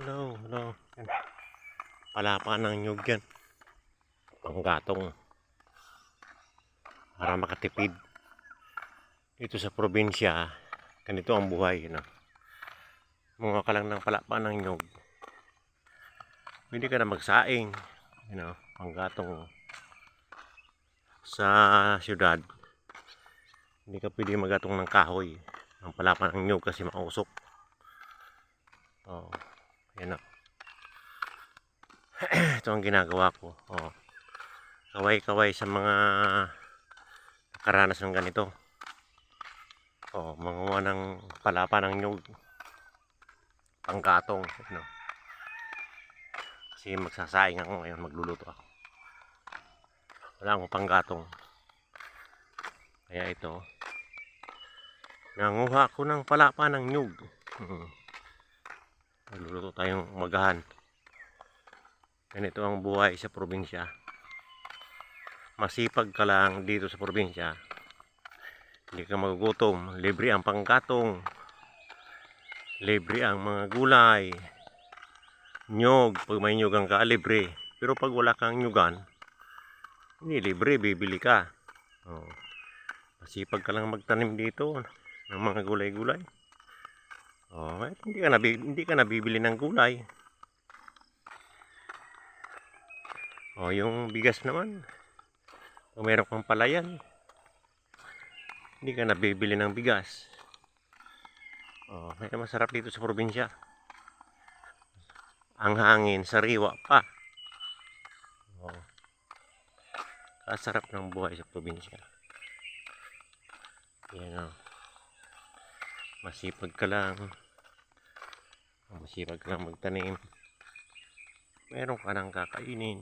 Hello, hello. Yan. Palapa ng nyug yan. Panggatong. Para makatipid. Dito sa probinsya, ganito ang buhay. Know? Mga ka lang ng palapa ng nyug. Hindi ka na magsaing. You know, panggatong sa syudad. Hindi ka pwede magatong ng kahoy. Ang palapa ng nyug kasi mausok. Oh, yan na. Ito ang ginagawa ko. Oh. Kaway-kaway sa mga nakaranas ng ganito. Oh, manguha ng palapa ng nyug. Pangkatong. Ano. Kasi magsasaing ako ngayon, magluluto ako. Wala akong panggatong. Kaya ito, nanguha ako ng palapa ng nyug. Hmm. Magluluto tayong magahan. Ganito ang buhay sa probinsya. Masipag ka lang dito sa probinsya. Hindi ka magugutom. Libre ang pangkatong. Libre ang mga gulay. Nyog. Pag may nyugan ka, libre. Pero pag wala kang nyugan, hindi libre, bibili ka. Oh. Masipag ka lang magtanim dito ng mga gulay-gulay. Oh, eh, hindi ka nabi, hindi ka nabibili ng gulay. Oh, yung bigas naman. Kung meron kang palayan, hindi ka nabibili ng bigas. Oh, may masarap dito sa probinsya. Ang hangin, sariwa pa. Oh. Kasarap ng buhay sa probinsya. Yan oh. Masipag ka lang. Masipag ka lang magtanim. Meron ka nang kakainin.